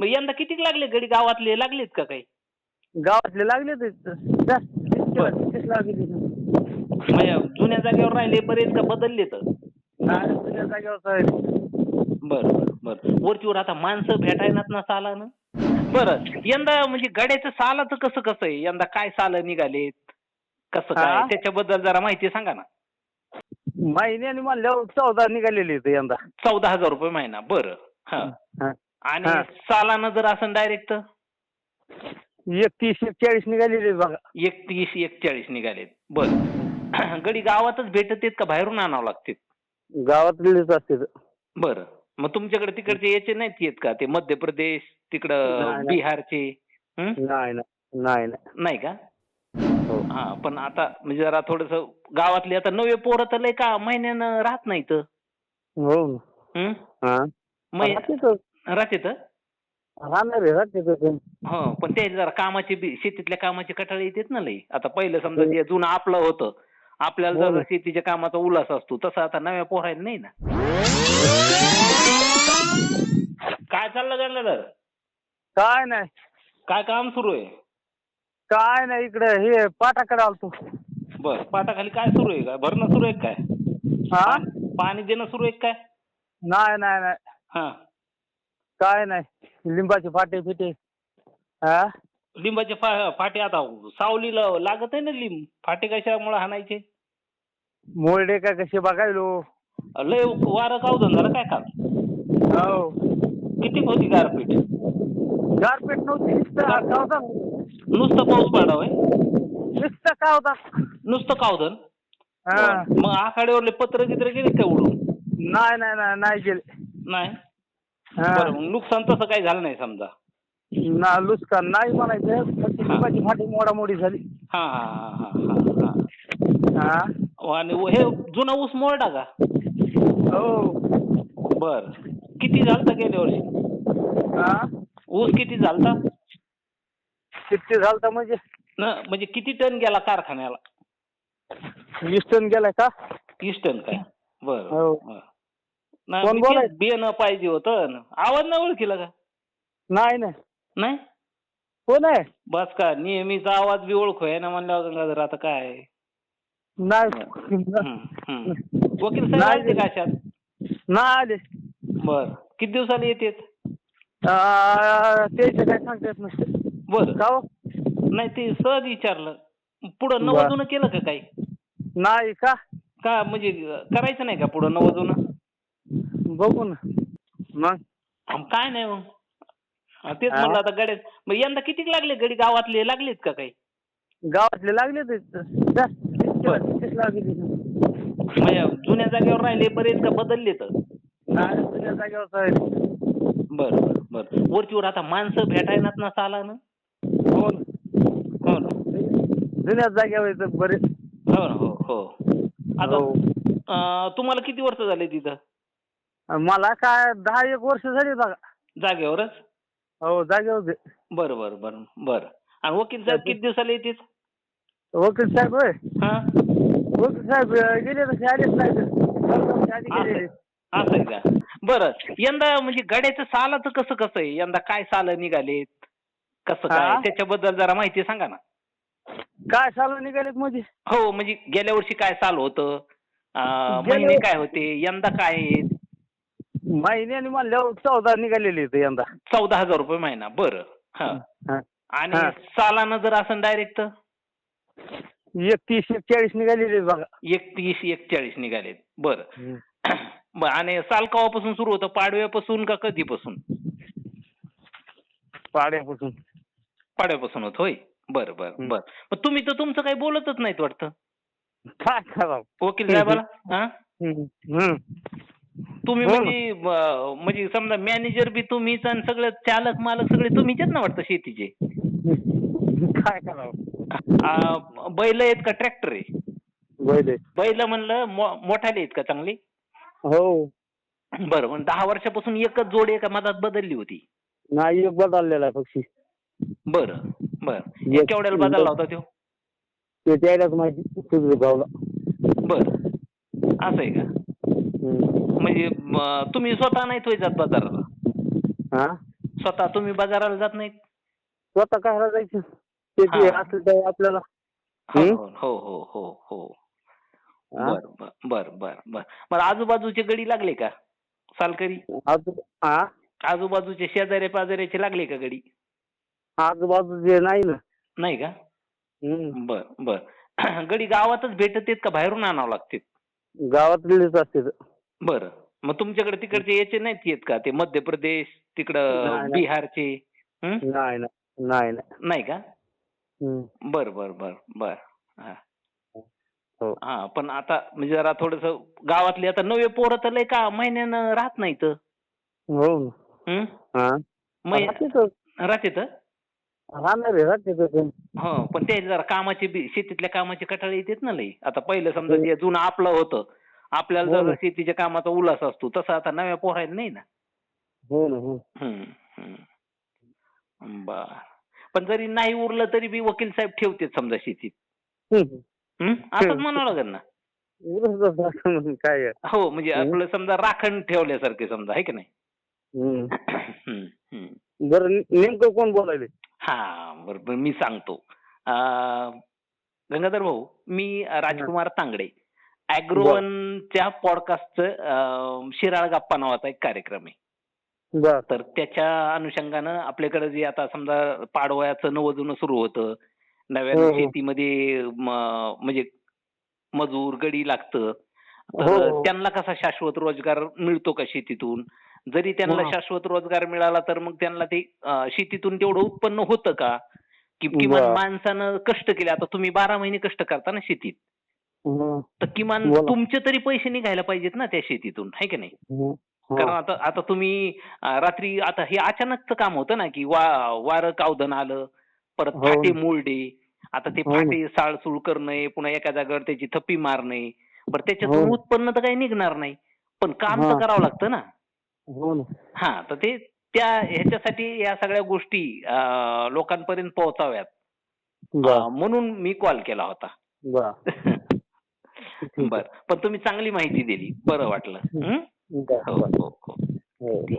मग यंदा किती लागले गडी गावातले लागलेत का काही? गावातले लागले ते तीस म्हणजे जुन्या जागेवर राहिले बरेच का बदलले तर तुझ्या जागेवर. बरं बरं बरं. वरचीवर आता माणसं भेटायनात ना सालानं? बरं यंदा म्हणजे गड्याचं सालाचं कसं कसं आहे? यंदा काय साल निघालेत? कसं काय? त्याच्याबद्दल जरा माहिती सांगा ना. महिन्याने म्हणल्यावर चौदा निघालेले यंदा. चौदा हजार रुपये महिना. बरं हा. आणि हा. सालानं जर असं डायरेक्ट एकतीस चाळीस निघालेले बघा. एकतीस एकचाळीस निघालेत. बरं. गडी गावातच भेटत का? बाहेरून आणावं लागते गावातलेच असते बरं. मग तुमच्याकडे तिकडचे याचे नाहीत येत का? ते मध्य प्रदेश तिकडं नाही. बिहारचे? हं? नाही नाही. नाही नाही. नाही का? हो. हा पण आता म्हणजे जरा थोडस गावातले आता नवे पोरं तर लय का महिन्यानं राहत नाहीत? हो. ना. हं? हा राहतेच. राहतेत राहणार आहे राहतेच ते. हो पण ते जरा कामाचे बी शेतीतल्या कामाचे कटाळे येतात ना लई. आता पहिलं समजा जे जुनं आपलं होतं आपल्याला हो जर ना. शेतीच्या कामाचा उल्हास असतो तसं आता नव्या पोरायला नाही ना. काय चाललं गंगाधर काय नाही. काय काम सुरू आहे? काय नाही इकडे हे पाटाकडे आलतो. बर पाटाखाली काय सुरू आहे? काय भरणं सुरू आहे काय? हा? पाणी देणं सुरू आहे काय? नाही नाही नाही. हा. काय नाही. लिंबाचे फाटे फिटे हा लिंबाचे फा फाटे आता सावलीला लागत आहे ना लिंब? फाटे कशामुळे हाणायचे? मोरडे काय कसे बघायलो. लय वारं कावधन झालं काय काम? हो किती होती गारपीट? गारपेट नव्हती नुसतं नुसतं पाऊस पडावं नुसतं का होता? नुसतं कावधन हा. मग आखाड्यावरले पत्र गित्र गेले का उडून? नाही नाही नाही नाही गेले. नाही. बरं मग नुकसान तसं काही झालं नाही समजा. ना लुचकान नाही म्हणायचं. फक्त लिंबाची फाटी मोडामोडी झाली. हा हा हा हा हा. हा. हा आणि हे जुना ऊस मोडा का? हो. बर. किती झालता गेल्या वर्षी? हा? ऊस किती झालता? किती झालं म्हणजे? न म्हणजे किती टन गेला कारखान्याला? वीस टन गेलाय का? तीस टन काय? बर हो. नाही कोण मी तेच बोलायचं? बियाणं पाहिजे होतं न. आवाज नाही ओळखीला का? नाही नाही. नाही? कोण आहे? बस का नेहमीचा आवाज बी ओळखू आहे ना म्हणल्यावर गंगाधर आता काय नाही. हम्म. वकील साहेब नाही. आलते का अशात? नाही आले. बर. किती दिवसाला येतेत? आ, त्याचं काय सांगता येत नसतं बर. का हो? नाही ते सहज विचारलं. पुढं बर. नवजून केलं का काही? नाही का? का म्हणजे करायचं नाही का पुढं नवजून बघू ना. मग? काय नाही मग. हा, तेच हा? म्हणलं आता गड्यात. मग यंदा किती लागले? गडी गावातले लागलेत का काही? गावातले लागले ते जास्त. तीस बर. तीस लागले म्हणजे जुन्या जागेवर राहिले बरेच का बदलले तर तुझ्या जागेवर आहे. बर बर बर. वरचीवर आता माणसं भेटायनात ना? सालानं हो ना. हो ना. जुन्या जागेवर बरेच. हो ना हो हो. आता हो. अं, तुम्हाला किती वर्ष झाले तिथं? मला काय दहा एक वर्ष झाली बघा. जागेवरच? हो जागेवर दे. बरं बरं बरं बरं. आणि वकील साहेब किती दिवसाला येतात वकील साहेब होय. हा? वकील साहेब अं, गेले तसे आलेच नाही. आधी गेलेले. असं असं आहे का? बरं. यंदा म्हणजे गड्याचं सालाचं कसं कसं आहे? यंदा काय साल निघालेत? कसं काय? हा? त्याच्याबद्दल जरा माहिती सांगा ना. काय चालू निघालेत म्हणजे? हो म्हणजे गेल्या वर्षी काय साल होतं? अं, गेल्या महिने काय होते? यंदा काय आहेत महिन्याने म्हणल्यावर चौदा निघालेले आहेत यंदा. चौदा हजार रुपये महिना बरं. हा. हा. आणि हा. सालानं जर असं डायरेक्ट एकतीस चाळीस निघालेले बघा. एकतीस एकचाळीस निघालेत. बरं. बरं आणि साल कवापासून सुरू होतं? पाडव्यापासून का कधीपासून? पाड्यापासून पाडव्यापासून होत होय? बरं बरं हं. बरं. मग तुम्ही तर तुमचं काही बोलतच नाहीत वाटतं. काय करावं? वकील साहेबाला? हा? हम्म. हम्म. तुम्ही हो. म्हणजे अं, म्हणजे समजा मॅनेजर बी तुम्हीच आणि सगळं चालक मालक सगळे तुम्हीच आहेत ना वाटतं शेतीचे? काय करावं? अं, बैल आहेत का ट्रॅक्टर आहे? बैल बैल म्हणलं मो- मोठाले आहेत का चांगली? हो. बरं मग दहा वर्षापासून एकच जोड एका मधात बदलली होती? नाही एक बदललेला आहे पक्षी. बरं बरं. एक- केवढ्याला बदलला होता तो ते त्यालाच माहिती गावला बरं. असं आहे का? हम्म. म्हणजे म, तुम्ही स्वतः नाही जात बाजाराला? हा? स्वतः तुम्ही बाजाराला जात नाहीत? स्वतः काय जायचं? शेती हा. असलं तर आपल्याला. हो हं? हो हो हो हो. हा? बर बर बर बर बर. मग आजूबाजूचे गडी लागले का? सालकरी? आजू- हा आजूबाजूचे शेजारी पाजाऱ्याचे लागले का गडी? आजूबाजूचे नाही ना. नाही का? हम्म. बर बर. गडी गावातच भेटत आहेत का? बाहेरून आणावं लागते? गावातलेच असते बरं. मग तुमच्याकडे तिकडचे याचे नाहीत येत का? ते मध्य प्रदेश तिकडं नाही. बिहारचे हं? नाही नाही. नाही नाही. का? हम्म. बर बर बर बर. हा. हो. हा पण आता म्हणजे जरा थोडस गावातले आता नवे पोरं तर लय का महिन्यानं राहत नाहीत. हो. हं? हा. मै- राहतेच. राहतेत राहणार आहे. हो पण ते जरा कामाची बी- शेतीतल्या कामाची कटाळी येतेत ना लई. आता पहिलं समजा जे जुनं आपलं होतं. आपल्याला हो जर. शेतीच्या कामाचा उल्हास असतो तसं आता नव्या पोरायला नाही ना हो ना हो हम्म. बर पण जरी नाही उरलं तरी बी वकील साहेब ठेवतेत समजा शेतीत? असंच. म्हणावं लागेल ना काय? हो म्हणजे. आपलं समजा राखण ठेवल्यासारखे समजा आहे की नाही हम्म. हम्म, हम्म. बरं नेमकं कोण बोलायले हा बरोबर मी सांगतो गंगाधर भाऊ मी राजकुमार तांगडे अॅग्रोवनच्या पॉडकास्टचं शिराळ गप्पा नावाचा एक कार्यक्रम आहे तर त्याच्या अनुषंगानं आपल्याकडे जे आता समजा पाडवयाचं नवं जुनं सुरू होतं नव्यानं हो, हो. शेतीमध्ये म्हणजे मजूर गडी लागतं हो, तर. त्यांना कसा शाश्वत रोजगार मिळतो का शेतीतून जरी त्यांना. शाश्वत रोजगार मिळाला तर मग त्यांना ते शेतीतून तेवढं उत्पन्न होतं का कि किमान बरं. माणसानं कष्ट केले आता तुम्ही बारा महिने कष्ट करता ना शेतीत किमान बोला. तुमचे तरी पैसे निघायला पाहिजेत ना त्या शेतीतून आहे की नाही हम्म. हो. कारण आता आता तुम्ही अं, रात्री आता हे अचानकचं काम होतं ना की वा वारं कावधन आलं परत हो. फाटे मोडे आता ते हो. फाटे साळसूळ करणे पुन्हा एका जागेवर त्याची थप्पी मारणे बरं त्याच्यातून हो. उत्पन्न तर काही निघणार नाही पण काम हा. तर करावं लागतं ना हो ना हा तर ते त्या ह्याच्यासाठी या सगळ्या गोष्टी अं, लोकांपर्यंत पोहोचाव्यात बर अं, म्हणून मी कॉल केला होता बर बर. पण तुम्ही चांगली माहिती दिली. बरं वाटलं. हो? हो हो, हो.